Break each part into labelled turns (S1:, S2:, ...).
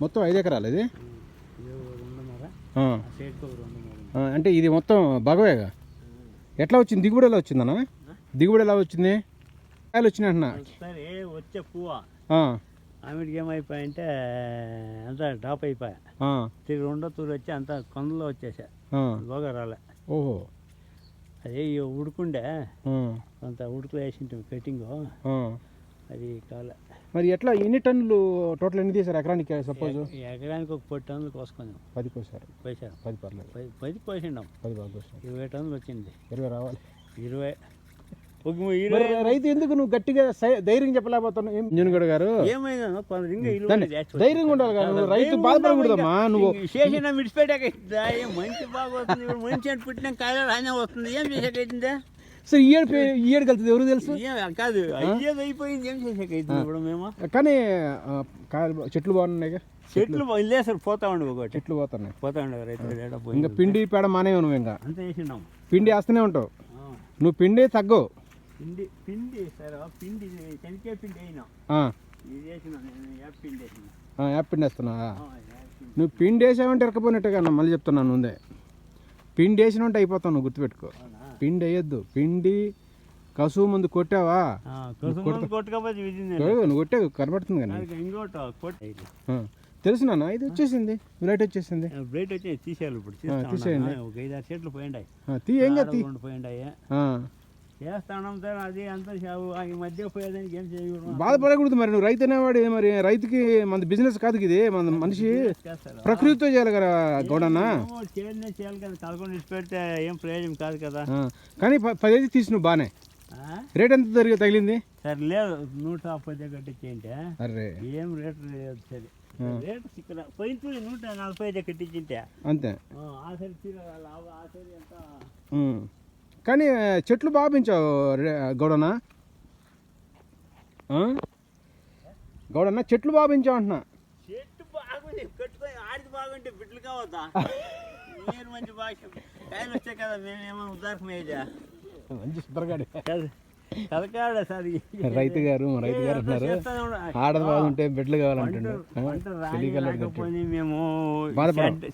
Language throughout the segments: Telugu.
S1: మొత్తం ఐదు ఎకరాలు ఇది? అంటే ఇది మొత్తం భగవేగా? ఎట్లా వచ్చింది? దిగుబడి ఎలా వచ్చిందన్నా? దిగుబడి ఎలా వచ్చింది? కాయలు వచ్చినాయి అంటున్నా.
S2: వచ్చే పువ్వ. ఆమెకి ఏమైపోయాయంటే అంతా డ్రాప్ అయిపోయా. తిరిగి రెండో తూరు వచ్చి అంతా కొండలో వచ్చేసా. బాగా రాలే.
S1: ఓహో.
S2: అదే ఉడుకుండే కొంత ఉడుకులో వేసింటాం కటింగ్. అది కాలే.
S1: మరి ఎట్లా ఎన్ని టన్నులు టోటల్ ఎన్ని తీసారు ఎకరానికి సపోజ్
S2: ఎకరానికి ఒక పది టన్నులు కోసుకున్నాం.
S1: పది కోసారు.
S2: పోసారు
S1: పది పర్లేదు.
S2: పది పది పోసిండాం
S1: పది బాగా కోసారు
S2: ఇరవై టన్నులు వచ్చింది.
S1: ఇరవై రావాలి.
S2: ఇరవై. ఇరవై
S1: రైతు ఎందుకు నువ్వు గట్టిగా ధైర్యం చెప్పలేకపోతున్నావు? జునుగడ గారు
S2: చేసి
S1: ధైర్యంగా ఉండాలి కదా నువ్వు రైతు బాధపడకూడదమ్మా నువ్వు.
S2: చేసిన విడిచిపెట్టాక మంచి బాగా వస్తుంది మంచి అని పుట్టిన కాయలు రానే వస్తుంది ఏం చేసాకైతుందా
S1: సరే పే- ఈ ఏడు కలిసి ఎవరు తెలుసు?
S2: కాదు అయ్యేది అయిపోయింది ఏం ఇప్పుడు మేము?
S1: కానీ చెట్లు బాగున్నాయి
S2: చెట్లు లేసారు పోతా ఉండే ఒకటి.
S1: చెట్లు పోతున్నాయి.
S2: పోతా ఉండే రైతు
S1: ఇంకా పిండి పేడ మానేవు నువ్వు ఇంకా?
S2: అంత వేసినాం
S1: పిండి వేస్తూనే ఉంటావు. నువ్వు పిండి తగ్గవు?
S2: పిండి పిండి సరే పిండి శనికాయ పిండి అయినా. ఇది వేసిన యాప్ పిండి వేసిన.
S1: యాప్ పిండి
S2: పిండి.
S1: నువ్వు పిండి వేసావంటే ఇరకపోయినట్టుగా మళ్ళీ చెప్తున్నాను ముందే. పిండి వేసినంటే అయిపోతావు నువ్వు గుర్తుపెట్టుకో? పిండి వేయద్దు. పిండి కసువు ముందు కొట్టావా? నువ్వు కొట్టావు కనబడుతుంది కానీ. ఆ, తెలుసు నాన్న ఇది వచ్చేసింది. లైట్ వచ్చేసింది.
S2: బ్రైట్ వచ్చి తీసేయాలి ఇప్పుడు
S1: తీసేయండి.
S2: ఒక ఐదారు చెట్లు పోయిండాయి.
S1: ఆ, తీ ఏం కాదు తీ
S2: రెండు పోయిండాయి.
S1: ఆ,
S2: చేస్తాం సార్ అది అంతా ఈ మధ్య పోయేదానికి ఏం చేయకూడదు.
S1: బాధపడకూడదు మరి నువ్వు. రైతు అనేవాడు మరి? రైతుకి మన బిజినెస్ కాదు ఇది మన మనిషి ప్రకృతితో చేయాలి కదా గౌడన్న.
S2: ఏమో చేయాలనే చేయాలి కదా. పెడితే ఏం ప్రయోజనం కాదు కదా.
S1: కానీ పదేది తీసి నువ్వు బాగానే? రేట్ ఎంత జరిగి తగిలింది?
S2: సరే లేదు. నూట కట్టించేయంటే
S1: అరే
S2: ఏం రేటు లేదు. సరే. రేటు ఇక్కడ పోయింది నూట నలభై కట్టించింటే.
S1: అంతే.
S2: ఆ, సరి తీర లాభ- ఆ సరి ఎంత.
S1: కానీ చెట్లు బాగా పెంచావు గౌడన్న? గౌడన్న చెట్లు బాగా పెంచావు అంటున్నా.
S2: చెట్టు బాగుంది కట్టుకొని ఆడికి బాగుంటే బిడ్డలు కావద్దా? మీరు మంచి భాష. టైం వచ్చే కదా మేమేమో ఉదారకమేదా
S1: మంచి సుందరగాడి.
S2: కదా కదకాడ సార్
S1: రైతు గారు మా రైతు గారు అంటున్నారు ఆడది బాగుంటే బిడ్డలు
S2: రాకపోతే మేము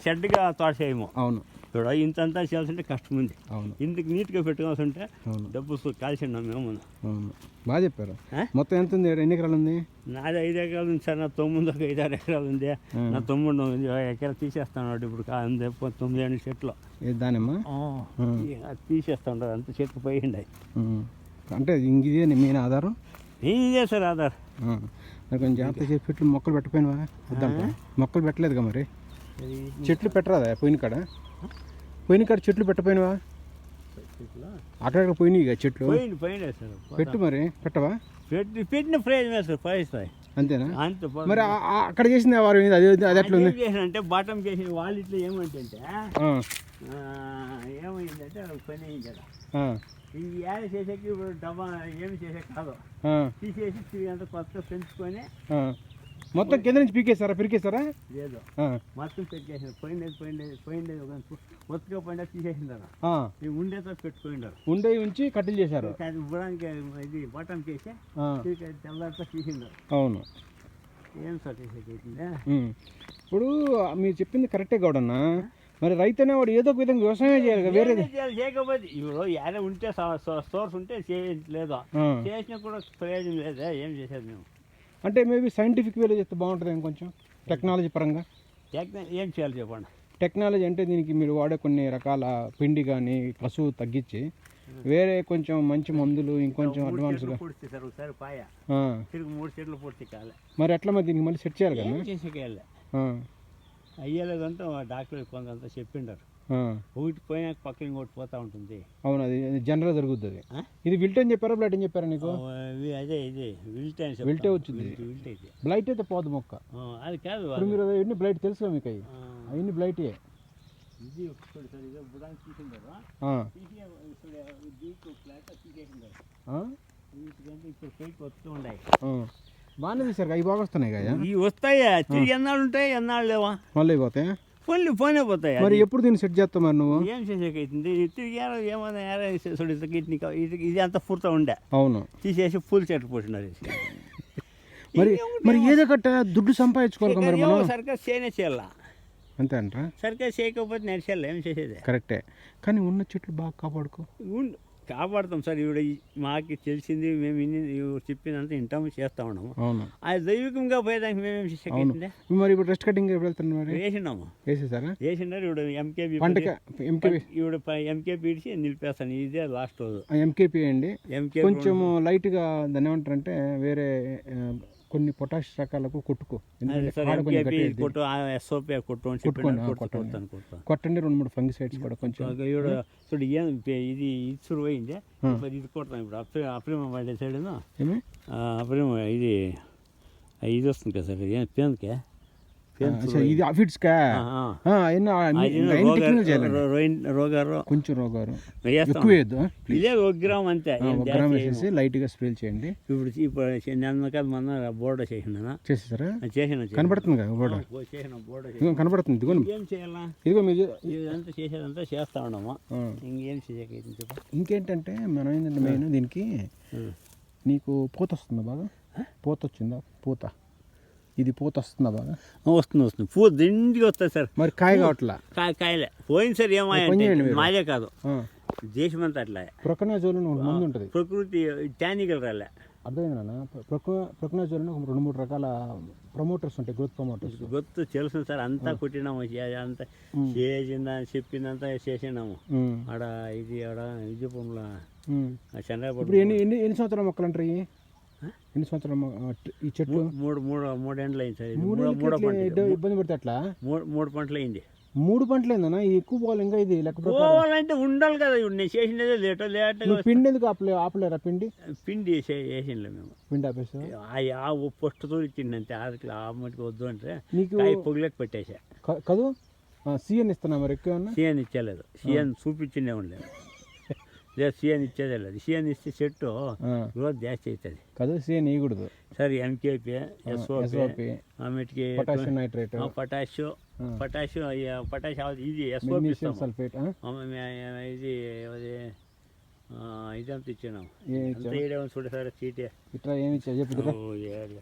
S2: షెడ్గా తోట చేయము
S1: అవును.
S2: ఇప్పుడు ఇంతంతా చేయాల్సింటే కష్టం ఉంది
S1: అవును.
S2: ఇందుకు నీట్గా పెట్టుకోవాల్సి ఉంటే డబ్బు కాల్చిన్నాం మేము
S1: అవును. బాగా చెప్పారు? మొత్తం ఎంత ఉంది? ఎన్ని ఎకరాలు ఉంది?
S2: నాది ఐదు ఎకరాలు ఉంది సార్ నా తొమ్మిది ఒక ఐదు ఆరు ఎకరాలు ఉంది. నా తొమ్మిది ఉంది ఎకరా తీసేస్తాను ఇప్పుడు కా- ఉంది ప- తొమ్మిది ఏడు చెట్లు
S1: దానిమ్మా?
S2: ఇక అది తీసేస్తా ఉంటారు అంత చెట్లు పోయిండాయి.
S1: అంటే ఇంక ఇదే నీ మెయిన్ ఆధారం?
S2: ఇదే సార్ ఆధార్.
S1: మరి కొంచెం జాగ్రత్త చేసి చెట్లు మొక్కలు పెట్టపోయినవా వద్దంట మొక్కలు పెట్టలేదుగా మరి? చెట్లు పెట్టరాదా పోయిన కాడ? పోయిన కాడ చెట్లు పెట్టపోయినవా? అక్కడక్కడ పోయినాయి ఇక చెట్లు. పెట్టు మరి పెట్టవా?
S2: పెట్టి పెట్టిన ప్రయోజనం సార్ పోయిస్తాయి
S1: అంతేనా?
S2: అంత
S1: మరి అక్కడ చేసింది వారు? అది అది ఎట్లా ఉంది?
S2: చేసినంటే బాటం చేసిన వాళ్ళు ఇట్లా ఏమంటే ఏమైందంటే పని అయింది కదా ఈ యాడ చేసేకి డబ్బా ఏమి చేసే కాదు. తీసేసి అంతా కొత్త పెంచుకొని.
S1: మొత్తం కింద నుంచి పీకేస్తారా పిరికేస్తారా
S2: లేదు. మొత్తం పెట్టేసిన పోయిండేది పోయిండేది పోయిండేది ఒక మొత్తగా పోయిండే. ఈ ఉండేతో పెట్టుకోండారు
S1: ఉండే ఉంచి కట్టెలు చేశారు.
S2: ఇవ్వడానికి ఇది బటన్ చేసి తెల్లారితో తీసిండారు
S1: అవును.
S2: ఏం సార్ చేసేకైతుందా
S1: ఉమ్. ఇప్పుడు మీరు చెప్పింది కరెక్టే గౌడన్న. మరి రైతు అనేవాడు ఏదో ఒక విధంగా వ్యవసాయం చేయాలి
S2: చేయాలి? చేయకపోతే? ఇప్పుడు యాడ ఉంటే సోర్స్ ఉంటే చేయలేదు. చేసినా కూడా ప్రయోజనం లేదా? ఏం చేసేది మేము?
S1: అంటే మేబీ సైంటిఫిక్ వేలో చేస్తే బాగుంటుంది కొంచెం టెక్నాలజీ పరంగా.
S2: టెక్న- ఏం చేయాలి చెప్పండి.
S1: టెక్నాలజీ అంటే దీనికి మీరు వాడే కొన్ని రకాల పిండి కానీ కసువు తగ్గించి వేరే కొంచెం మంచి మందులు ఇంకొంచెం అడ్వాన్స్గా
S2: మూడు చెట్లు పొడిచి కాలే
S1: మరి ఎట్లా మరి దీనికి మళ్ళీ సెట్ చేయాలి కదా?
S2: అయ్యలేదంతా డాక్టర్ కొంతంతా చెప్పిండారు. ఒకటి పోయినాక పక్కన ఇంకోటి పోతా ఉంటుంది.
S1: అవును అది జనరల్ జరుగుతుంది. అది? ఇది విల్ట్ అని చెప్పారా బ్లైట్ అని చెప్పారా నీకు?
S2: అదే ఇది విల్టే అని
S1: విల్టే వచ్చింది. బ్లైట్ అయితే పోదు మొక్క.
S2: అది కాదు
S1: మీరు ఎన్ని బ్లైట్ తెలుసుగా మీకు అవి? అవన్నీ బ్లైటే.
S2: ఇది ఒకటి సార్ ఇది తీసిండారు ఇప్పుడు పైకి వస్తూ ఉన్నాయి.
S1: బాగానే తీసారు అవి బాగా వస్తున్నాయి కదా.
S2: ఇవి వస్తాయా? తిరిగి ఎన్నాళ్ళు ఉంటాయి ఎన్నాళ్ళు లేవా?
S1: మళ్ళీ పోతాయి?
S2: ఫోన్లు ఫోనే పోతాయి
S1: మరి ఎప్పుడు దీన్ని సెట్ చేస్తావు మరి నువ్వు?
S2: ఏం చేసేకైతుంది తిరిగి ఏమో ఏమన్నా ఏరా చూడు ఇది అంతా పూర్తా ఉండే.
S1: అవును.
S2: తీసేసి పూల చెట్టు పోసినారు
S1: మరి మరి ఏదో కట్ట దుడ్డు సంపాదించుకోవాలి మరి మనం
S2: సరిగ్గా చేయనే చేయాల.
S1: అంతే అంటారా?
S2: సరిగ్గా చేయకపోతే నడిచేయాలి ఏం చేసేది?
S1: కరెక్టే. కానీ ఉన్న చెట్లు బాగా కాపాడుకో.
S2: ఉండు. కాపాడుతాం సార్. ఇవిడ మాకు తెలిసింది మేము ఇన్ని ఇవి చెప్పిందంతా వింటాము చేస్తా ఉన్నాము. అది దైవికంగా పోయేదానికి మేమేం చేసేది
S1: మరి ఇప్పుడు రెస్ట్ కటింగ్ ఎప్పుడు వెళ్తున్నారు మరి?
S2: వేసినాము
S1: వేసేసారా?
S2: వేసినారు ఎంకేబీ
S1: పంటకి ఎంకేపీ
S2: ఇవిడ ఎంకేపీ ఇడిచి నిలిపేస్తాను. ఇదే లాస్ట్ రోజు.
S1: ఎంకేపీ అండి.
S2: ఎంకే
S1: కొంచెం లైట్గా దాన్ని ఏమంటారంటే వేరే కొన్ని పొటాష్ రకాలకు కొట్టుకో. కొట్టండి. రెండు మూడు ఫంగిసైడ్స్ కూడా కొంచెం.
S2: చూడు ఏం ఇది ఇది పోయింది? ఇది కొడతాం ఇప్పుడు. అప్రి అప్రిమ పడే సైడ్ అప్రిమ ఇది ఇది వస్తుంది కదా సార్ ఏం
S1: అచ్చా, ఇది
S2: రోగారు
S1: కొంచెం రోగారు. ఎక్కువ
S2: ఇదే ఒక గ్రామ్ అంతే
S1: ఒక గ్రామ్ స్ప్రే చేయండి.
S2: ఇప్పుడు ఇప్పుడు నన్నకాదు మొన్న బోర్డు చేసినా
S1: చేసేసారా?
S2: చేసిన
S1: కనబడుతుంది కదా బోర్డు?
S2: చేసిన బోర్డు
S1: ఇదిగో కనబడుతుంది ఇదిగోండి
S2: ఏం చేయాలా?
S1: ఇదిగో మీరు
S2: ఇదంతా చేసేదంతా చేస్తా. ఇంకేం
S1: ఇంకేంటంటే మనం ఏంటంటే మెయిన్ దీనికి నీకు పూత వస్తుందా బాగా? పూత వచ్చిందా? పూత. ఇది పూత వస్తుందా బాగా?
S2: వస్తుంది వస్తుంది. పూ దిండిగా వస్తుంది సార్.
S1: మరి కాయ కావట్లా?
S2: కాయ కాయలే. పోయింది సార్ ఏమాయంటే మాదే కాదు. దేశమంతా అట్లా.
S1: ప్రొకనాజోల్ అని ఒక మందు ఉంటుంది.
S2: ప్రకృతి టానికల్ రాలే.
S1: అర్థమైంది నాన్న? ప్రొకనాజోల్ అని ఒక రెండు మూడు రకాల ప్రమోటర్స్ ఉంటాయి గ్రోత్ ప్రమోటర్స్
S2: గుర్తు తెలుసు సార్ అంతా కొట్టినాము. అంతా చేసిందా చెప్పిందంతా చేసినాము. ఆడ ఇది ఆడ విజయపంలో చంద్రబాబు
S1: ఇప్పుడు ఎన్ని ఎన్ని ఎన్ని సంవత్సరాల మొక్కలు అంటారు ఎన్ని సంవత్సరాల ఈ చెట్టు?
S2: మూడు మూడు మూడేండ్లు అయింది సార్.
S1: మూడు
S2: పంట
S1: ఇబ్బంది- పడితే అట్లా
S2: మూడు మూడు పంటలు అయింది.
S1: మూడు పంటలు ఏందన్నా ఇది ఎక్కువ పోవాలి ఇంకా ఇది లెక్క
S2: పోవాలంటే ఉండాలి కదా. నేను చేసినదే లేటో
S1: నువ్వు పిండి ఎందుకు ఆపలే ఆపలేరా పిండి?
S2: పిండి వేసే వేసిండ్లే మేము.
S1: పిండి ఆపేసా
S2: ఆ తోడు ఇచ్చిండంతే ఆరుకి ఆ మటుకు వద్దు అంటే
S1: నీకు
S2: పొగిలేక పెట్టేసా.
S1: కదూ? సీఎన్ ఇస్తున్నా మరి ఎక్కువ
S2: సీఎన్ ఇచ్చేలేదు. సీఎన్ చూపించిందే ఉండలేదు లేదు సీఎన్ ఇచ్చేదే లేదు సీఎన్ ఇస్తే చెట్టు
S1: ఆ,
S2: గ్రోత్ జాస్తి అవుతుంది
S1: కదూ సీఎన్ ఇవ్వకూడదు
S2: సరే MKP SOP
S1: SOP
S2: ఆమెటికి
S1: potassium nitrate
S2: potassium potassium potassium ఇది ఎస్ఓపి
S1: మెగ్నీషియం సల్ఫేట్
S2: ఇది అది ఆ, ఇదంతా ఇచ్చినాం
S1: ఏ
S2: అంతా వేయడం చూడ సార్ చీటే
S1: ఇట్లా ఏమి ఇచ్చా చెప్పు
S2: ఓ, ఏడు.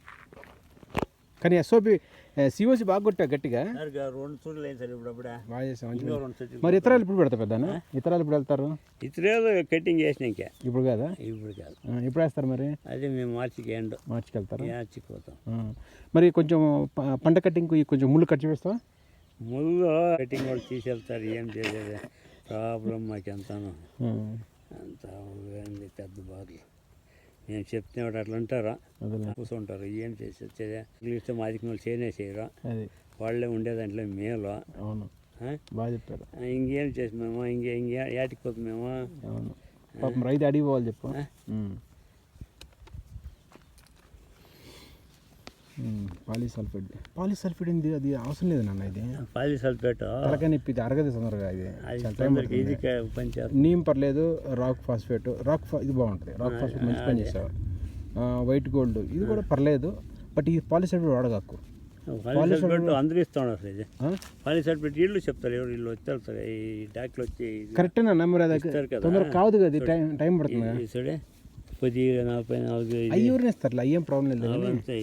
S1: కానీ ఎస్ఓపి సిఓసి బాగా కొట్టా గట్టిగా?
S2: రెండు చూడలు అయింది సార్ ఇప్పుడు
S1: మరి ఇతరాలు ఇప్పుడు పెడతా పెద్ద ఇతరాలు ఇప్పుడు వెళ్తారు?
S2: ఇతరేదో కటింగ్ చేసిన ఇంకా.
S1: ఇప్పుడు కాదా?
S2: ఇప్పుడు కాదు.
S1: ఆ, ఎప్పుడు వేస్తారు మరి?
S2: అదే మేము మార్చికి ఎండ్.
S1: మార్చికి వెళ్తారు?
S2: మార్చికి పోతాం.
S1: మరి కొంచెం పంట కట్టింగ్ కొంచెం ముళ్ళు కట్ చేస్తావా
S2: ముందు కటింగ్ వాళ్ళు తీసుకెళ్తారు ఏం చేసేది ప్రాబ్లం మాకు ఎంతనో అంత పెద్ద బాధలు. మేము చెప్తే వాడు అట్లా ఉంటారా? కూర్చుంటారు. ఏం చేసి వచ్చేది ఇస్తే మాదికి వాళ్ళు చేయనే చేయరు వాళ్ళే మేలు? ఆ?
S1: బాగా చెప్పారు.
S2: ఇంకేం చేసి మేము ఇంకే ఇంకే ఏటికి పోతాం మేము
S1: రైతు అడిగి పోవాలి చెప్పు. పాలీసల్ఫేట్. పాలీసల్ఫేట్ ఏంది? అది అవసరం లేదు నాన్న ఇది.
S2: పాలి సల్ఫేట్
S1: తలకాయ నొప్పి ఇది. అరగదు తొందరగా ఇది
S2: ఇది
S1: నీమ్ పర్లేదు రాక్ ఫాస్ఫేట్. రాక్ ఫా ఇది బాగుంటుంది. రాక్ ఫాస్ఫేట్ మంచి పని చేసావు వైట్ గోల్డ్. ఇది కూడా పర్లేదు బట్ ఈ పాలీసల్ఫేట్ వాడగాకు
S2: పాలి సల్ఫేట్ అందరూ అసలు ఇది. ఇల్లు చెప్తారు ఎవరు ఇల్లు వచ్చి వెళ్తారు ఈ డాక్టర్ వచ్చి ఇది-
S1: కరెక్టేనా నెంబర్ అది
S2: ఇస్తారు కదా.
S1: తొందరగా కాదు కదా టైం టైం పడుతుంది
S2: కొద్దిగా నలభై నాలుగు ఇది.
S1: అయ్యి ఎవరిని ఇస్తారు అయ్యేం ప్రాబ్లం లేదు
S2: అంతే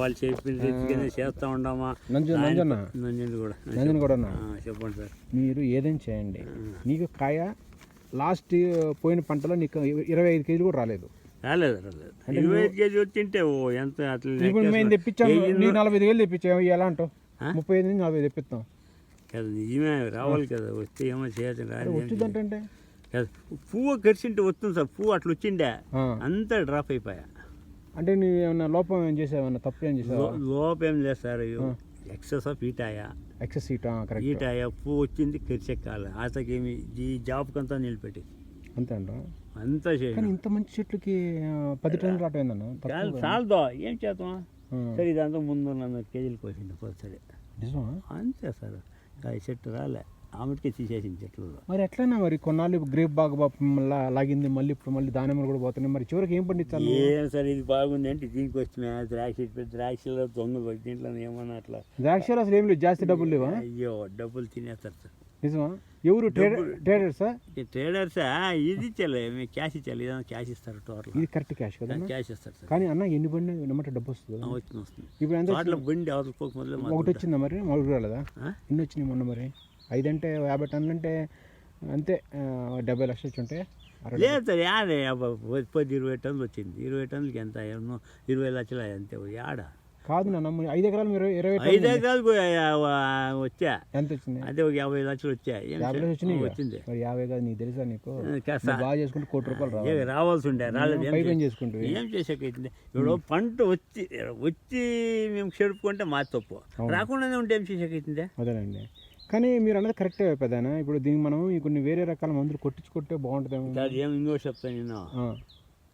S2: వాళ్ళు చెప్పిన రీతిగానే చేస్తూ ఉండమా?
S1: నంజు నంజన్న
S2: నంజన్? కూడా.
S1: నంజన్ కూడా
S2: చెప్పండి సార్.
S1: మీరు ఏదైనా చేయండి? నీకు కాయ లాస్ట్ పోయిన పంటలో నీకు ఇరవై ఐదు కేజీలు కూడా రాలేదు.
S2: రాలేదు రాలేదు. ఇరవై ఐదు కేజీ వచ్చింటే ఓ ఎంత అట్లా
S1: ఇప్పుడు మేము తెప్పించాము నీ నలభై ఐదు వేలు తెప్పించాము ఎలా అంటావు? ముప్పై ఐదు నుంచి నలభై తెప్పిస్తాం.
S2: కదా నిజమే రావాలి కదా వస్తే ఏమో చేయదు రాదు
S1: వచ్చిందంటే
S2: పువ్వు కరిచింటే వస్తుంది సార్. పువ్వు అట్లా వచ్చిండే. అంతా డ్రాప్ అయిపోయా.
S1: అంటే నువ్వు ఏమన్నా లోపం ఏం చేసావు? ఏమన్నా తప్పు ఏం చేసావా?
S2: లోపం ఏం లేదు సార్. ఎక్సెస్ ఆఫ్ హీట్ ఆయా.
S1: ఎక్సెస్ కరెక్ట్
S2: హీట్ ఆయా. పువ్వు వచ్చింది కరిచెక్కాలి. ఆతకేమి ఈ జాబ్కంతా నిలబెట్టి.
S1: అంతే అంట.
S2: అంతా చేయాలి
S1: ఇంత మంచి చెట్లుకి పది టన్నులు రావటం
S2: చాలదో ఏం చేద్దాం. సరే ఇదంతా ముందు నన్ను కేజీలు సరే.
S1: నిజమా?
S2: అంతే సార్. చెట్టు రాలే. ఆమెటికే తీసేసింది చెట్లు
S1: మరి ఎట్లయినా మరి కొన్నాళ్ళు గ్రేప్ బాగా బా- మళ్ళా లాగింది మళ్ళీ ఇప్పుడు మళ్ళీ దానిమ్మలు కూడా పోతున్నాయి. మరి చివరికి ఏం పండించాలి
S2: ఏం సార్ ఇది బాగుంది అంటే దీనికి వచ్చిన ద్రాక్ష ద్రాక్షలో దొంగ దీంట్లో ఏమన్నా అట్లా.
S1: ద్రాక్షలు అసలు ఏం లేదు జాస్తి డబ్బులు లేవా?
S2: అయ్యో డబ్బులు తినేస్తారు సార్.
S1: నిజమా? ఎవరు ట్రేడర్ ట్రేడర్సా?
S2: ట్రేడర్సా ఇది ఇచ్చాలి మీకు క్యాష్ ఇచ్చాలి ఏదైనా క్యాష్ ఇస్తారు టోటల్
S1: ఇది కరెక్ట్ క్యాష్ కదా?
S2: క్యాష్ ఇస్తారు సార్.
S1: కానీ అన్న ఎన్ని బండి నమ్మట డబ్బు వస్తుంది
S2: వచ్చింది వస్తుంది
S1: ఇప్పుడు ఎంత
S2: బండి అవతల పోక మొదలు
S1: ఒకటి వచ్చిందా మరి? మూడు రాలేదా? ఎన్ని వచ్చినాయి మొన్న మరి? ఐదు అంటే యాభై టన్నులు అంటే అంతే డెబ్బై లక్షలు వచ్చి ఉంటాయి
S2: లేదు సార్ యాడే పది- ఇరవై టన్నులు వచ్చింది. ఇరవై టన్నులకి ఎంత? ఇరవై లక్షలు అంతే యాడ?
S1: కాదు నాన్న ఐదు ఎకరాలు మీరు ఇరవై
S2: ఐదు ఎకరాలకు వచ్చా?
S1: ఎంత వచ్చింది?
S2: అదే ఒక యాభై లక్షలు వచ్చా? ఏం
S1: యాభై లక్షలు.
S2: వచ్చింది.
S1: మరి యాభై కాదు నీకు తెలుసా నీకు? బాగా చేసుకుంటే కోటి రూపాయలు రావాలి.
S2: రావాల్సి ఉండే రాలేదు ఏం
S1: చేసుకుంటే
S2: ఏం చేసాకైతుంది? ఇప్పుడు పంట వచ్చి వచ్చి మేము చెడుపుకుంటే మా తప్పు. రాకుండానే ఉంటే ఏం చేసాకైతుందే?
S1: అదేనండి. కానీ మీరు అన్నది కరెక్టే పెద్దనా ఇప్పుడు దీనికి మనం కొన్ని వేరే రకాల మందులు కొట్టించుకుంటే బాగుంటుందేమో.
S2: అది ఏం ఇంకో చెప్తాను నేను.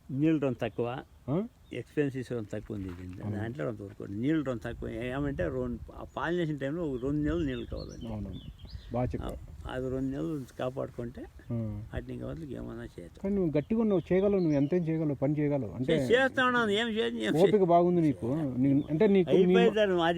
S2: నీళ్ళు రొంత తక్కువ? ఎక్స్పెన్సెస్ రొంత తక్కువ ఉంది దీంట్లో రొంత ఊరుకో నీళ్ళు రొంత తక్కువ. ఏమంటే రెండు పాలినేషన్ టైంలో రెండు నెలలు నీళ్ళు కావాలండి.
S1: బాగా
S2: అది రెండు నెలలు కాపాడుకుంటే. వాటిని కావాలి ఏమన్నా చేయొచ్చు
S1: కానీ నువ్వు గట్టిగా ఉన్నావు చేయగలవు నువ్వు ఎంతేం చేయగలవు పని చేయగలవు. అంటే
S2: చేస్తా ఉన్నాను ఏం చేయను.
S1: ఓపిక బాగుంది నీకు. అంటే నీకు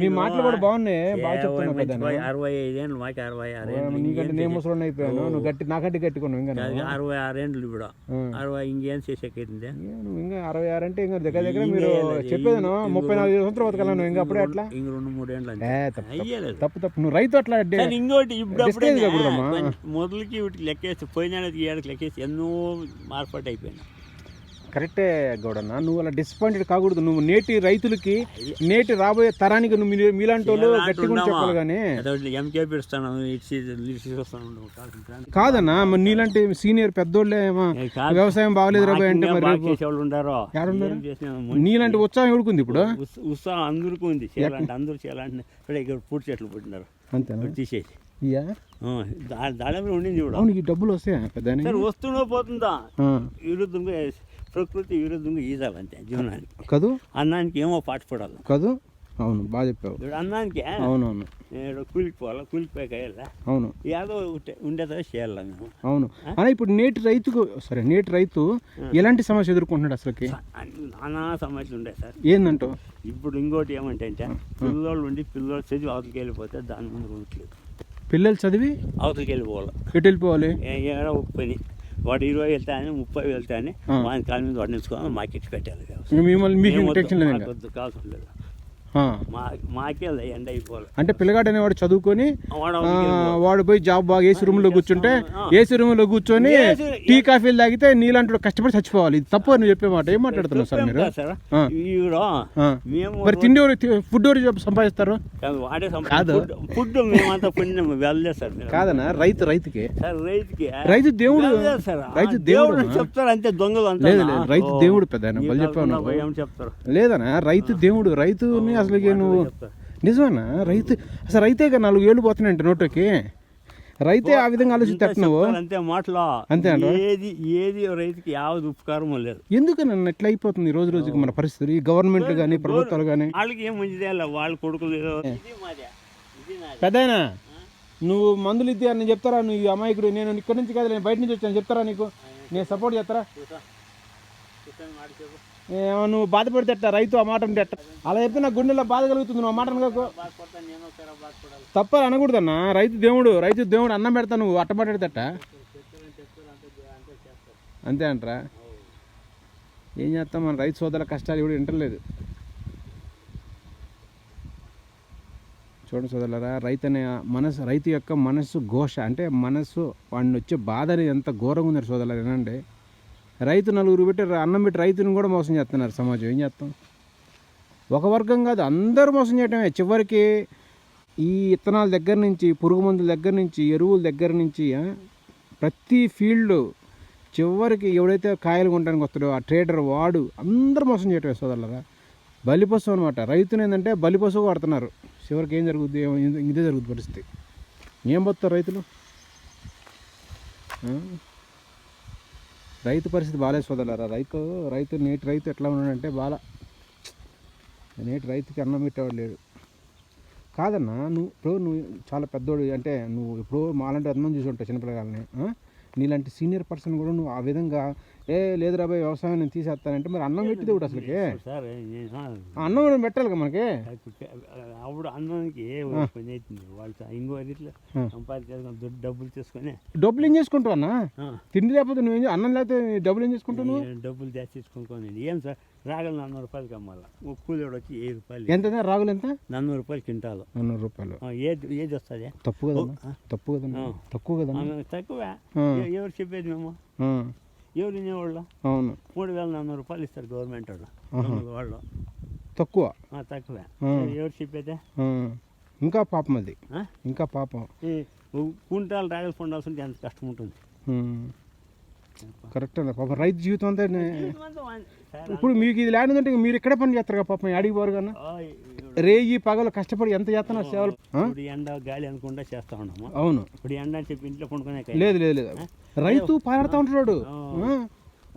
S1: నీ- మాటలు కూడా బాగున్నాయి బాగా చెప్తున్నావు
S2: పోయి అరవై ఐదేళ్ళు మాకు అరవై ఆరేళ్ళు
S1: నీకంటే నేను ముసలి అయిపోయాను. నువ్వు గట్టి నాకంటే గట్టిగా ఉన్నావు ఇంకా నువ్వు.
S2: అరవై ఆరేళ్ళు ఇప్పుడు. అరవై ఇంకేం చేసేకైతుంది
S1: ఏ, నువ్వు ఇంకా అరవై ఆరు అంటే ఇంకా దగ్గర దగ్గర మీరు చెప్పేదాను ముప్పై నాలుగు సంవత్సరాలు బతకాలను నువ్వు ఇంకా అప్పుడే అట్లా?
S2: ఇంక రెండు మూడేళ్ళు
S1: తప్పు తప్పు.
S2: అయ్యలేదు
S1: తప్పు తప్పు. నువ్వు రైతు అట్లా
S2: ఇంకోటి ఇప్పుడు మొదలకి వీటికి లెక్కేసి పోయిన ఏడాదికి ఏడాదికి లెక్కేసి ఎన్నో మార్పాటు అయిపోయినా
S1: కరెక్టే గౌడన్న. నువ్వు అలా డిసప్పాయింటెడ్ కాకూడదు. నువ్వు నేటి రైతులకి నేటి రాబోయే తరానికి నువ్వు మీలాంటి వాళ్ళు గట్టిగా? చెప్పాలి కానీ కాదన్నా మరి నీలాంటి సీనియర్ పెద్దోళ్ళే వ్యవసాయం బాగలేదు రాబోయే అంటే మరి నీలాంటి ఉత్సాహం ఎవడుకుంది ఇప్పుడు?
S2: ఉత్స- ఉత్సాహం అందరికీ ఉంది. అందరూ చేయాలంటే ఇక్కడ పూర్తి చెట్లు పుట్టినారు.
S1: అంతేనా?
S2: ఇక్కడ తీసేసి దాని ఉండింది ఇప్పుడు
S1: అవును ఈ డబ్బులు వస్తాయా పెద్ద
S2: వస్తుందో పోతుందా? విరుద్ధంగా ప్రకృతి విరుద్ధంగా ఈదాలంతే జీవనానికి.
S1: కదూ?
S2: అన్నానికి ఏమో పాటుపడాలి
S1: కదూ? అవును బాగా చెప్పావు.
S2: అన్నానికి
S1: అవునవును.
S2: కూలికి పోవాలా కూలికి
S1: అవును.
S2: ఏదో ఉండేదో చేయాలి మేము.
S1: అవును. అలా ఇప్పుడు నేటి రైతుకు సరే నేటి రైతు ఎలాంటి సమస్య ఎదుర్కొంటున్నాడు అసలుకి?
S2: నానా సమస్యలు ఉండే సార్.
S1: ఏందంటావు
S2: ఇప్పుడు ఇంకోటి ఏమంటే అంటే పిల్లోళ్ళు ఉండి పిల్లోళ్ళు చదివి అవతలికి వెళ్ళిపోతే దాని ముందు ఉండట్లేదు
S1: పిల్లలు చదివి
S2: అవతలికి వెళ్ళిపోవాలి.
S1: ఎటు వెళ్ళిపోవాలి?
S2: ఏడో ఒక పని. వాడు ఇరవై వెళ్తానే ముప్పై
S1: ఆ.
S2: వాని కాళ్ళ మీద వాడు నిలుచుకొని మాకెట్ పెట్టాలి
S1: మిమ్మల్ని మీకు
S2: కావాల్సిన లేదు. మా మాకే ఎండ అయిపోవాలి
S1: అంటే పిల్లగాడు అనేవాడు చదువుకొని
S2: వాడు
S1: పోయి జాబ్ బాగా ఏసీ రూమ్లో కూర్చుంటే. ఏసీ రూమ్లో కూర్చొని టీ కాఫీలు తాగితే నీలాంటి కష్టపడి చచ్చిపోవాలి. ఇది తప్పు నువ్వు చెప్పే మాట. ఏం మాట్లాడుతున్నావు సార్ మీరు? మరి తిండి ఫుడ్ సంపాదిస్తారు?
S2: కాదు. ఫుడ్- మేమంతా పుణ్యం వెళ్ళలేదు సార్ మీరు
S1: కాదనా రైతు రైతుకి. రైతు దేవుడు. రైతు దేవుడు
S2: అని చెప్తారు అంతే దొంగలు
S1: లేదు, రైతు దేవుడు పెద్ద లేదనా రైతు దేవుడు రైతుని అసలుకి నువ్వు. నిజమేనా? రైతు అసలు రైతే కదా నాలుగు ఏళ్ళు పోతున్నాయంట నోట్లోకి రైతే ఆ విధంగా ఆలోచిస్తే
S2: అంతే మాటలో.
S1: అంతే?
S2: ఏది ఏది రైతుకి యావది ఉపకారం లేదు.
S1: ఎందుకు నన్ను ఎట్లా అయిపోతుంది ఈ రోజు రోజుకి మన పరిస్థితి? ఈ గవర్నమెంట్ కానీ ప్రభుత్వాలు కానీ
S2: వాళ్ళకి ఏం మంచిదే వాళ్ళ కొడుకులు
S1: పెద్దయినా నువ్వు మందులు ఇద్ది అని చెప్తారా? నువ్వు ఈ అమాయకుడు నేను ఇక్కడ నుంచి కాదు నేను బయట నుంచి వచ్చాను. చెప్తారా నీకు? నేను సపోర్ట్ చేస్తారా? నువ్వు బాధపడితే ఎట్టా రైతు ఆ మాట ఉంటే అలా చెప్పి నా గుండెలో బాధ కలుగుతుంది నువ్వు ఆ మాట అనగాకు. తప్పని అనకూడదన్నా. రైతు దేవుడు రైతు దేవుడు అన్నం పెడతా నువ్వు అట్టబడేదట అంతే అంటారా? ఏం చేస్తాం మన రైతు సోదరుల కష్టాలు ఇప్పుడు వింటలేదు. చూడండి సోదరులరా రైతు అనే మనసు రైతు యొక్క మనసు ఘోష. అంటే మనసు వాడిని వచ్చే బాధ ఎంత ఘోరంగా ఉన్నారు సోదరులు వినండి. రైతు నలుగురు పెట్టి అన్నం పెట్టి రైతుని కూడా మోసం చేస్తున్నారు సమాజం. ఏం చేస్తాం? ఒక వర్గం కాదు అందరూ మోసం చేయటమే. చివరికి ఈ ఇత్తనాల దగ్గర నుంచి పురుగు మందుల దగ్గర నుంచి ఎరువుల దగ్గర నుంచి ప్రతి ఫీల్డ్ చివరికి ఎవడైతే కాయలు కొనడానికి వస్తాడో ఆ ట్రేడర్ వాడు అందరూ మోసం చేయటమే సోదరులరా. బలిపశువు అనమాట రైతుని ఏంటంటే బలిపశువు వాడుతున్నారు. చివరికి ఏం జరుగుద్ది? ఇదే- జరుగుతుంది పరిస్థితి. ఏం పోతారు రైతులు? రైతు పరిస్థితి బాగాలేదు సోదరులారా. రైతు రైతు నేటి రైతు ఎట్లా ఉన్నాడంటే బాగా నేటి రైతుకి అన్నం పెట్టేవాడు లేడు. కాదన్నా నువ్వు ఇప్పుడు నువ్వు చాలా పెద్దోడు అంటే నువ్వు ఇప్పుడు మాలాంటి అన్నం చూసి ఉంటావు చిన్నపిల్లగాలని నీలాంటి సీనియర్ పర్సన్ కూడా నువ్వు ఆ విధంగా ఏ లేదు రాబాయ్ వ్యవసాయం నేను తీసేస్తానంటే మరి అన్నం పెట్టింది కూడా అసలుకి?
S2: సార్
S1: అన్నం కూడా పెట్టాలి కదా మనకి?
S2: అప్పుడు అన్నానికి పని అవుతుంది. వాళ్ళు ఇంకో ఇట్లా సంపాదించేసుకొని దుడ్డు డబ్బులు తీసుకొని
S1: డబ్బులు ఏం చేసుకుంటావు అన్న? తిండి లేకపోతే నువ్వు ఏం అన్నం లేకపోతే డబ్బులు ఏం చేసుకుంటావు
S2: డబ్బులు తెచ్చి తీసుకొని ఏం సార్? రాగలు నన్నూరు రూపాయలకి అమ్మాలి ఒక కూలీడు వచ్చి వెయ్యి రూపాయలు.
S1: ఎంత రాగులు ఎంత?
S2: నన్నూరు రూపాయలు కింటాలు
S1: నాన్నూరు రూపాయలు.
S2: ఏది ఏది వస్తుంది?
S1: తప్పు కదన్నా. తప్పు కదన్నా. తక్కువ కదన్నా.
S2: తక్కువే. ఎవరు చెప్పేది మేము? ఎవరు వినేవాళ్ళు?
S1: అవును.
S2: మూడు వేల నాన్నూరు రూపాయలు ఇస్తారు గవర్నమెంట్ వాళ్ళు. వాళ్ళు.
S1: తక్కువ?
S2: తక్కువే. ఎవరు చెప్పేదే?
S1: ఇంకా పాపం అది? ఇంకా పాపం.
S2: కుంటాలు రాగలు పొందాల్సింది ఎంత కష్టం ఉంటుంది.
S1: కరెక్ట్ అన్న పాపం రైతు జీవితం అంతా ఇప్పుడు మీకు ఇది ల్యాండ్ ఉందంటే మీరు ఇక్కడే పని చేస్తారు కదా పాపం అడిగి పోరు కన్నా. రేయి పగలు కష్టపడి ఎంత చేస్తున్నారు సేవలు
S2: ఎండ గాలి అనుకుంటా చేస్తా ఉన్నాము.
S1: అవును.
S2: ఇప్పుడు ఎండ అని చెప్పి ఇంట్లో పండుకునే
S1: లేదు లేదు లేదు. రైతు పారాడుతూ ఉంటాడు.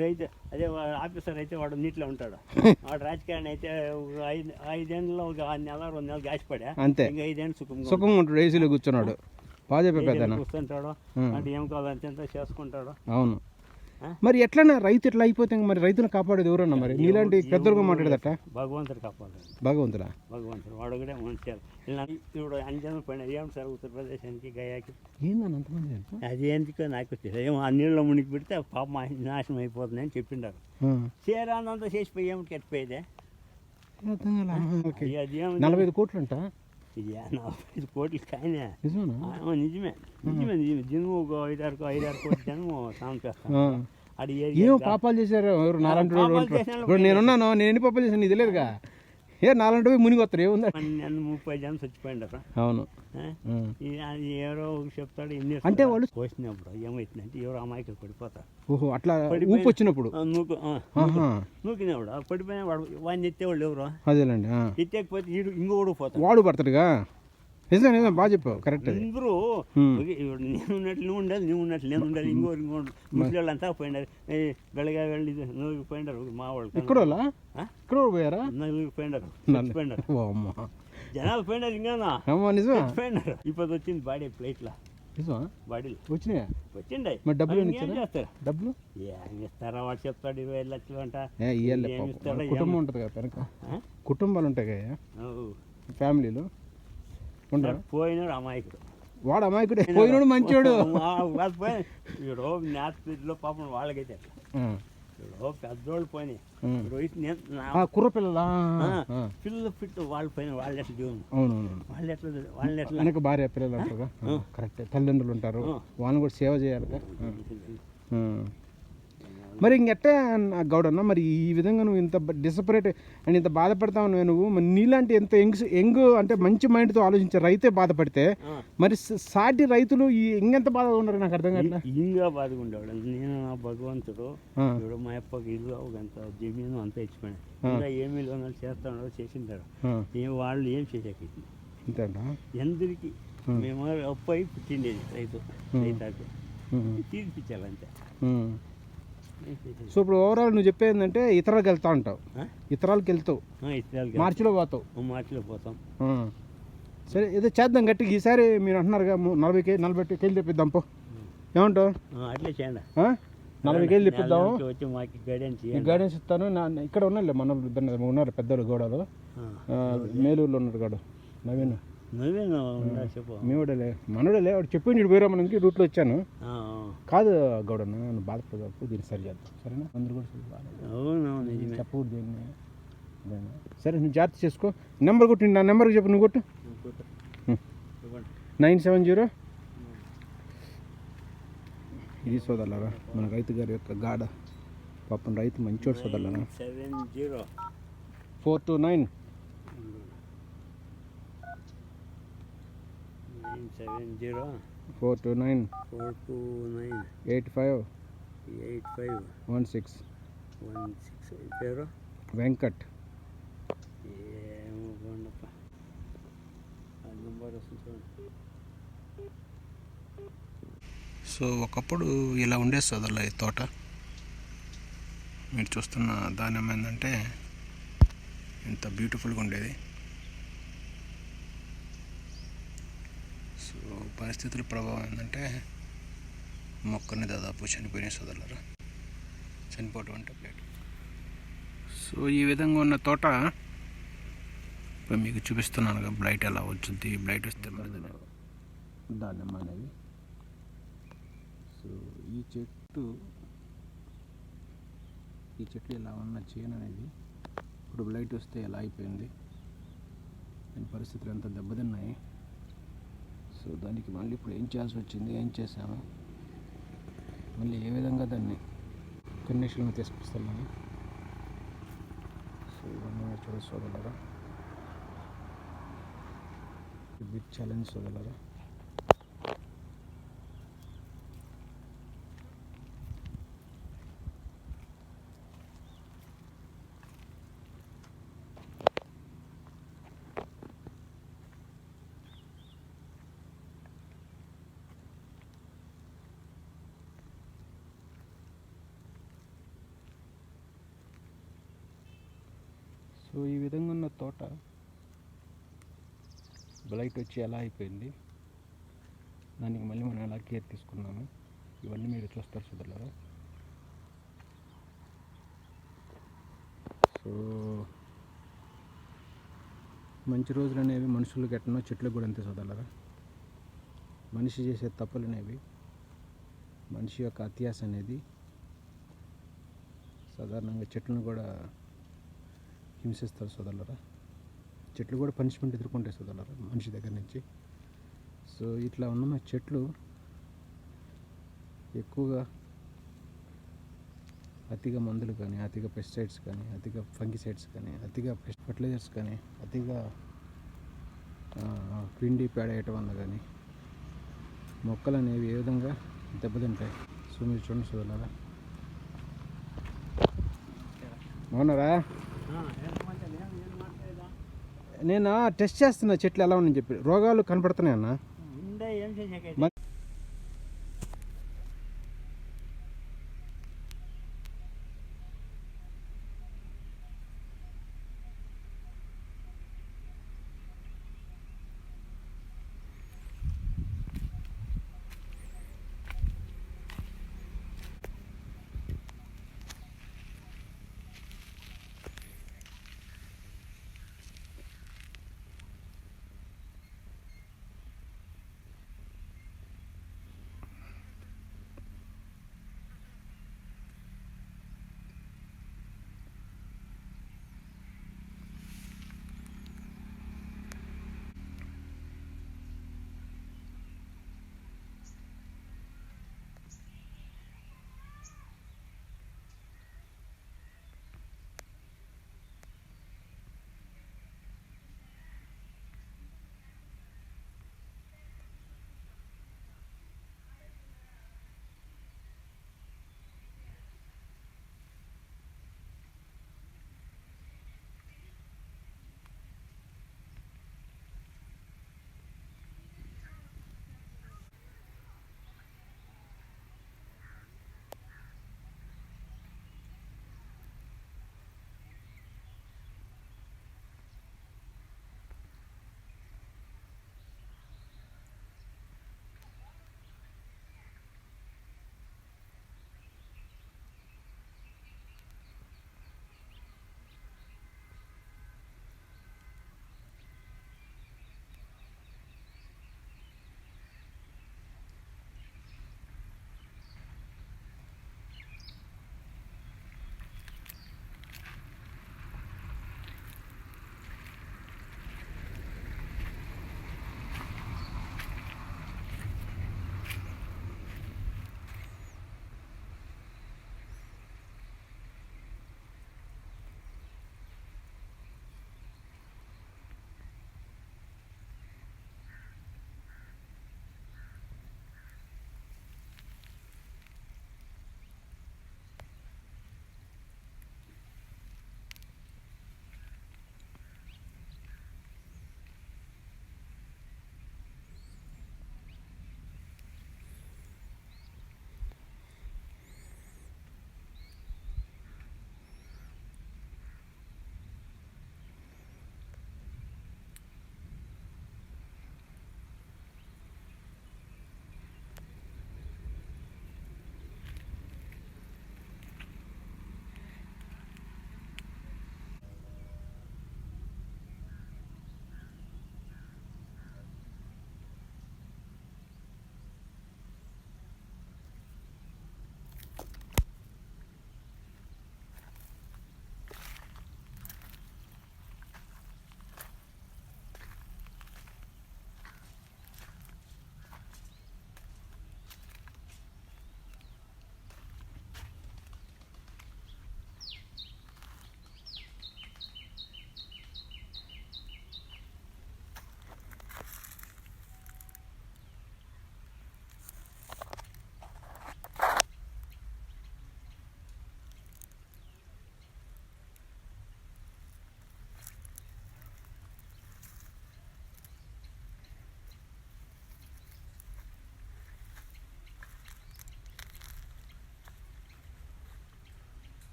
S2: రైతు అదే ఆఫీసర్ అయితే వాడు నీటిలో ఉంటాడు. వాడు రాజకీయాన్ని అయితే ఐదు ఐదేళ్ళలో ఒక ఆరు నెల రెండు నెలలు గాసిపడా.
S1: అంతే.
S2: ఇంకా ఐదేళ్ళు సుఖంగా
S1: సుఖంగా ఉంటాడు ఏసీలో కూర్చున్నాడు. బాగా చెప్పే
S2: కూర్చుంటాడు. అంటే ఏం కావాలంటే అంతా చేసుకుంటాడు.
S1: అవును? మరి ఎట్లన్నా రైతు ఎట్లా అయిపోతే మరి రైతును కాపాడేది ఎవరన్నా మరి? నీలాంటి పెద్దలుగా మాట్లాడదట?
S2: భగవంతుడు కాపాడు
S1: భగవంతుడా?
S2: భగవంతుడు వాడు కూడా మంచి ఇలా ఇప్పుడు అంజనం పైన ఏం సార్ ఉత్తరప్రదేశానికి గయాకి?
S1: ఏందని అంతమంది?
S2: అది ఎందుకో నాకు తెలియదు. ఏమో ఆ నీళ్ళలో మునిగి పెడితే పాప నాశనం అయిపోతుంది అని చెప్పిండారు. చీరానంతా చేసిపోయి ఏమిటి కట్టిపోయేదే
S1: నలభై ఐదు కోట్లు అంట
S2: ఇది నలభై ఐదు కోట్లు కాయనే నిజమే నిజమే నిజమే జనుము ఒక ఐదారు ఐదారు కోట్ల జనము సాయం చేస్తాను
S1: ఏమో పాపాలు చేశారు.
S2: చేసిన
S1: ఇప్పుడు నేనున్నాను నేను ఎన్ని పాపాలు చేశాను ఇది లేదుగా ఏ నాలంటి పోయి మునిగి వస్తారు ఏముందా
S2: ముప్పై జనం
S1: అవును?
S2: ఆ. ఈ అది ఎవరో చెప్తాడు ఇన్ని
S1: అంటే వాళ్ళు-
S2: పోసినప్పుడు ఏమవుతుందంటే ఎవరో అమాయకులు పడిపోతారు.
S1: ఓహో అట్లా ఊపు వచ్చినప్పుడు?
S2: నూకు నూకినప్పుడు పడిపోయిన వాడు వాడిని ఎత్తేవాళ్ళు ఎవరు
S1: అదేలేండి.
S2: ఎత్తేకపోతే ఇంకోడు పోతాడు.
S1: వాడు పడతాడుగా? నిజం నిజం బాగా చెప్పావు. కరెక్ట్
S2: అందరూ నేను ఉన్నట్లు నువ్వు ఉండాలి నువ్వు ఉన్నట్లు నేను ఉండాలి ఇంకోరు ఇంకోటి ముసలి అంతా పోయినారు. బెళగా వెళ్ళి నలుగురు పోయినారు మా వాళ్ళు.
S1: ఇక్కడ? ఇక్కడ పోయారా?
S2: నలుగురు పోయినారు పోయినారు జనాలు పోయినారు ఇంకా
S1: నిజమా?
S2: పోయినారు ఇప్పుడు వచ్చింది బాడీ ప్లేట్ల.
S1: నిజమా?
S2: బాడీలు.
S1: వచ్చినాయా?
S2: వచ్చిండే.
S1: మరి డబ్బులు
S2: ఇంకేం? చేస్తారు? ఏం ఇస్తారా వాడు చెప్తాడు ఇరవై ఐదు లక్షలు అంట.
S1: కుటుంబం. ఉంటుంది కదా? కుటుంబాలు ఉంటాయి కదా. ఫ్యామిలీలు? ఉండరా
S2: పోయినాడు అమాయకుడు.
S1: వాడు అమాయకుడే? పోయినోడు. మంచోడు.
S2: ఇప్పుడు న్యాస్పీడ్లో పాపం వాళ్ళకైతే ఇప్పుడు పెద్దోళ్ళు పోయినాయి. ఈ నేను
S1: కుర్ర పిల్లలా?
S2: పిల్లలు పిట్టు వాళ్ళు పోయిన వాళ్ళు ఎట్లా జీవనం. వాళ్ళు ఎట్లా వాళ్ళు ఎట్లా
S1: వెనక భార్య పిల్లలు ఉంటారుగా కరెక్ట్. తల్లిదండ్రులు ఉంటారు. వాళ్ళని కూడా సేవ. ఆ. మరి ఇంకెట్టా అన్న గౌడన్న మరి ఈ విధంగా నువ్వు ఇంత డిసపరేట్ అండ్ ఇంత బాధపడతావు నువ్వు మరి నీలాంటి ఎంత యంగ్ యంగ్ అంటే మంచి మైండ్తో ఆలోచించే రైతే బాధపడితే. మరి సాటి రైతులు ఈ ఇంకెంత బాధగా ఉన్నారు నాకు అర్థం కావట్లే.
S2: ఇంకా బాధగుండేవాడు నేను నా భగవంతుడు. ఇప్పుడు మా అప్పకి ఇల్లు ఒకంత జమీను అంతా ఇచ్చిపోయినా ఇంకా ఏమీ లోనాలు చేస్తాడో ఏం వాళ్ళు ఏం చేసాక
S1: అంతేనా
S2: ఎందరికి? మేము అప్పు అయి పుట్టిండేది రైతు రైతాకు.
S1: ఉమ్,
S2: తీర్పిచ్చాలంతే
S1: ఉమ్.
S2: ఏం చేసేది?
S1: సో ఇప్పుడు ఓవరాల్ నువ్వు చెప్పేది ఏంటంటే ఇతరాలకు వెళ్తా ఉంటావు? ఇతరాలకు వెళ్తావు. మార్చిలో పోతావు.
S2: మార్చిలో పోతాం.
S1: సరే ఏదో చేద్దాం గట్టిగా. ఈసారి మీరు అంటున్నారుగా నలభై కేజీ నలభై కేజీలు తెప్పిద్దాం పో. ఏమంటావు?
S2: అట్లే చేయండి?
S1: నలభై కేజీలు తెప్పిద్దాము.
S2: నెలకి వచ్చి మాకు గైడెన్స్
S1: గైడెన్స్ ఇస్తాను. ఇక్కడ ఉన్నారులే మన ఇద్దరు ఉన్నారు పెద్దలు గోడలు. మేలూరులో ఉన్నాడు గాడు. నవీన్.
S2: నువ్వేనా ఉందా చెప్పు.
S1: మనోడలే వాడు చెప్పింది ఇటు పోయిరా మనకి రూట్లో వచ్చాను. కాదు గౌడన్న నన్ను బాధపడకు దీన్ని సరి చేద్దాం. సరేనా? అందరు కూడా చెప్పకూడదు దేన్ని? సరే నువ్వు జాగ్రత్త చేసుకో. నెంబర్ కొట్టి నా నెంబర్కి చెప్పు నువ్వు కొట్టు. Nine seven zero. ఇది సోదరులారా మన రైతు గారి యొక్క గాడ పాపం రైతు మంచోడు సోదరులారా.
S2: Seven zero.
S1: Four two nine.
S2: Nine seven zero
S1: four two nine
S2: four two nine
S1: eight five
S2: eight five
S1: one six
S2: one six పేరు
S1: వెంకట్
S2: ఏమో నెంబర్ వస్తుంది చూడండి
S1: సో ఒకప్పుడు ఇలా ఉండేది సోదరుల ఈ తోట. మీరు చూస్తున్న ధాన్యం ఏంటంటే ఎంత బ్యూటిఫుల్గా ఉండేది సో పరిస్థితుల ప్రభావం ఏంటంటే మొక్కని దాదాపు చనిపోయిన సోదరులరా. చనిపోవటం అంటే ప్లేట్. సో ఈ విధంగా ఉన్న తోట ఇప్పుడు మీకు చూపిస్తున్నాను బ్లైట్ ఎలా వచ్చింది బ్లైట్ వస్తే దానిమ్మ అనేది సో ఈ చెట్టు ఈ చెట్లు ఇలా ఉన్న చేను అనేది ఇప్పుడు బ్లైట్ వస్తే ఎలా అయిపోయింది? దాని పరిస్థితులు ఎంత దెబ్బతిన్నాయి? సో దానికి మళ్ళీ ఇప్పుడు ఏం చేయాల్సి వచ్చింది ఏం చేసాము మళ్ళీ ఏ విధంగా దాన్ని కండిషన్లో తీసుకొస్తామని సో ఇవన్నీ చూడ సోదరులరా? బిగ్ ఛాలెంజ్ సోదరులరా? సో ఈ విధంగా ఉన్న తోట బ్లైట్ వచ్చి ఎలా అయిపోయింది? దానికి మళ్ళీ మనం ఎలా కేర్ తీసుకున్నాము? ఇవన్నీ మీరు చూస్తారు సోదరులారా సో మంచి రోజులు అనేవి మనుషులు గట్టనో చెట్లకు కూడా అంతే సోదరులారా మనిషి చేసే తప్పులు అనేవి మనిషి యొక్క అత్యాస అనేది సాధారణంగా చెట్లను కూడా హింసిస్తారు సోదరులరా. చెట్లు కూడా పనిష్మెంట్ ఎదుర్కొంటాయి సోదరులరా మనిషి దగ్గర నుంచి. సో ఇట్లా ఉన్న మా చెట్లు ఎక్కువగా అతిగా మందులు కానీ అతిగా పెస్టిసైడ్స్ కానీ అతిగా ఫంగిసైడ్స్ కానీ అతిగా ఫర్టిలైజర్స్ కానీ అతిగా పిండి పేడ వేయటం వల్ల కానీ మొక్కలు అనేవి ఏ విధంగా దెబ్బతింటాయి. సో మీరు చూడండి సోదరులారా. అవునరా నేను? టెస్ట్ చేస్తున్నా చెట్లు ఎలా ఉన్నాయని చెప్పి. రోగాలు కనపడుతున్నాయి